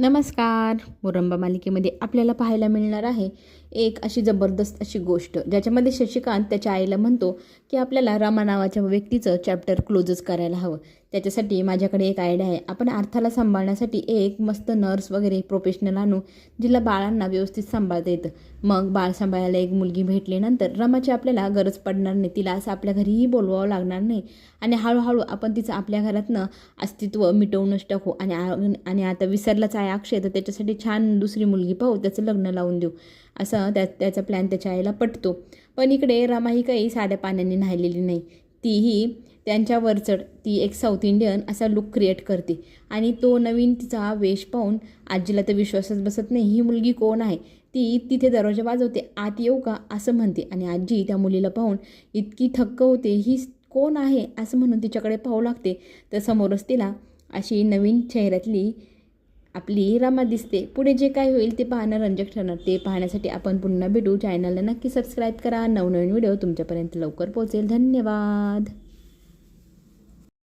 नमस्कार. मुरंबा मालिकेमध्ये आपल्याला पाहायला मिळणार आहे एक अशी जबरदस्त अशी गोष्ट ज्याच्यामध्ये शशिकांत त्याच्या आईला म्हणतो की आपल्याला रामा नावाच्या व्यक्तीचं चॅप्टर क्लोजच करायला हवं. त्याच्यासाठी माझ्याकडे एक आयडिया आहे. आपण अर्थाला सांभाळण्यासाठी एक मस्त नर्स वगैरे प्रोफेशनल आणू जिला बाळांना व्यवस्थित सांभाळता येतं. मग बाळ सांभाळायला एक मुलगी भेटल्यानंतर रमाची आपल्याला गरज पडणार नाही. तिला असं आपल्या घरीही बोलवावं लागणार नाही. आणि हळूहळू आपण तिचं आपल्या घरातनं अस्तित्व मिटवूनच टाकू. आणि आ- आणि आता विसरलाच आहे अक्षय तर त्याच्यासाठी छान दुसरी मुलगी पाहू त्याचं लग्न लावून देऊ. असं त्या त्याचा प्लॅन त्याच्या आईला पटतो. पण इकडे रमा ही काही साध्या पाण्याने न्हायलेली नाही. तीही त्यांच्या वरचढ ती एक साऊथ इंडियन असा लुक क्रिएट करते. आणि तो नवीन तिचा वेश पाहून आजीला तर विश्वासच बसत नाही ही मुलगी कोण आहे? ती तिथे दरवाजा वाजवते आत येऊ का? असं म्हणते. आणि आजी त्या मुलीला पाहून इतकी थक्क होते ही कोण आहे? असं म्हणून तिच्याकडे पाहू लागते. तर समोरच तिला अशी नवीन चेहऱ्यातली आपली रमा दिसते. पुढे जे काय होईल ते पाहणं रंजक ठरणार. ते पाहण्यासाठी आपण पुन्हा भेटू. चॅनलला नक्की सबस्क्राईब करा. नवनवीन व्हिडिओ तुमच्यापर्यंत लवकर पोहोचेल. धन्यवाद.